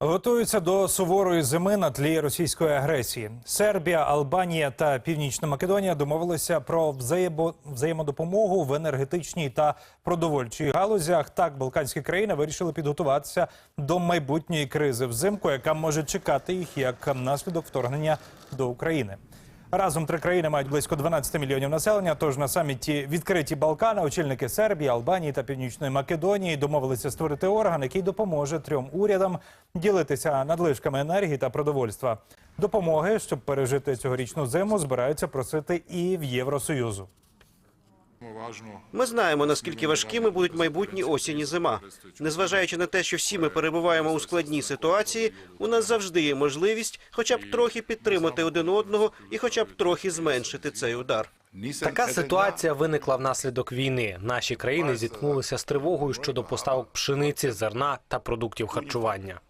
Готуються до суворої зими на тлі російської агресії. Сербія, Албанія та Північна Македонія домовилися про взаєбо- взаємодопомогу в енергетичній та продовольчій галузях. Так, балканські країни вирішили підготуватися до майбутньої кризи взимку, яка може чекати їх як наслідок вторгнення до України. Разом три країни мають близько 12 мільйонів населення. Тож на саміті відкриті Балкани очільники Сербії, Албанії та Північної Македонії домовилися створити орган, який допоможе трьом урядам ділитися надлишками енергії та продовольства. Допомоги, щоб пережити цьогорічну зиму, збираються просити і в Євросоюзу. Ми знаємо, наскільки важкими будуть майбутні осінь і зима. Незважаючи на те, що всі ми перебуваємо у складній ситуації, у нас завжди є можливість хоча б трохи підтримати один одного і хоча б трохи зменшити цей удар. Така ситуація виникла внаслідок війни. Наші країни зіткнулися з тривогою щодо поставок пшениці, зерна та продуктів харчування.